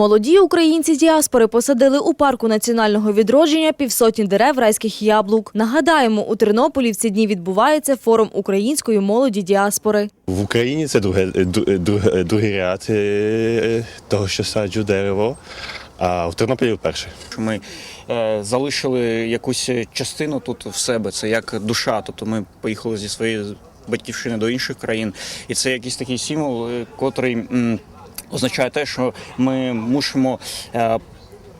Молоді українці з діаспори посадили у парку національного відродження півсотні дерев райських яблук. Нагадаємо, у Тернополі в ці дні відбувається форум української молоді діаспори. В Україні це друге, друге- другий ряд е, того, що саджу дерево, а в Тернополі вперше. ми е, залишили якусь частину тут в себе. Це як душа. Тобто ми поїхали зі своєї батьківщини до інших країн, і це якийсь такий символ, е, котрий м, означає те, що ми мусимо.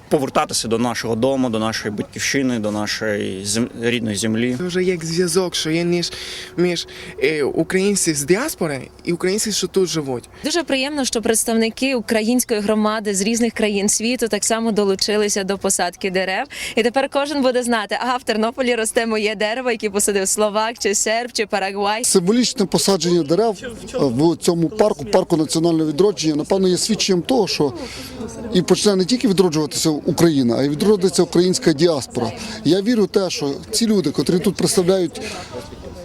Повертатися до нашого дому, до нашої батьківщини, до нашої зем... рідної землі. Це вже як зв'язок, що є між, між е, українців з діаспори і українців, що тут живуть. Дуже приємно, що представники української громади з різних країн світу так само долучилися до посадки дерев. І тепер кожен буде знати, ага, в Тернополі росте моє дерево, яке посадив Словак, чи Серб, чи Парагвай. Символічне посадження дерев е, в цьому парку, парку національного відродження, напевно, є свідченням того, що і почне не тільки відроджуватися Україна, а й відродиться українська діаспора. Я вірю в те, що ці люди, котрі тут представляють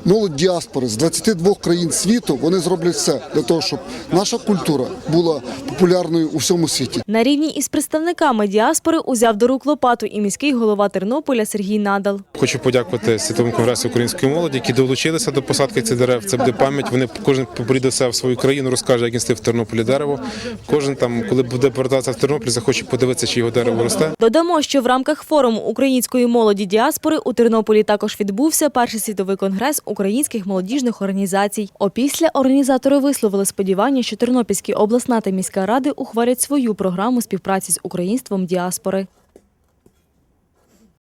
молодь діаспори з 22 країн світу, вони зроблять все для того, щоб наша культура була популярною у всьому світі. На рівні із представниками діаспори узяв до рук лопату і міський голова Тернополя Сергій Надал. Хочу подякувати Світовому конгресу української молоді, які долучилися до посадки цих дерев. Це буде пам'ять. Вони кожен приїде себе в свою країну, розкаже, як він стив в Тернополі дерево. Кожен там, коли буде повертатися в Тернопіль, захоче подивитися, чи його дерево росте. Додамо, що в рамках форуму української молоді діаспори у Тернополі також відбувся перший світовий конгрес українських молодіжних організацій. Опісля організатори висловили сподівання, що Тернопільські обласна та міська ради ухвалять свою програму співпраці з українством діаспори.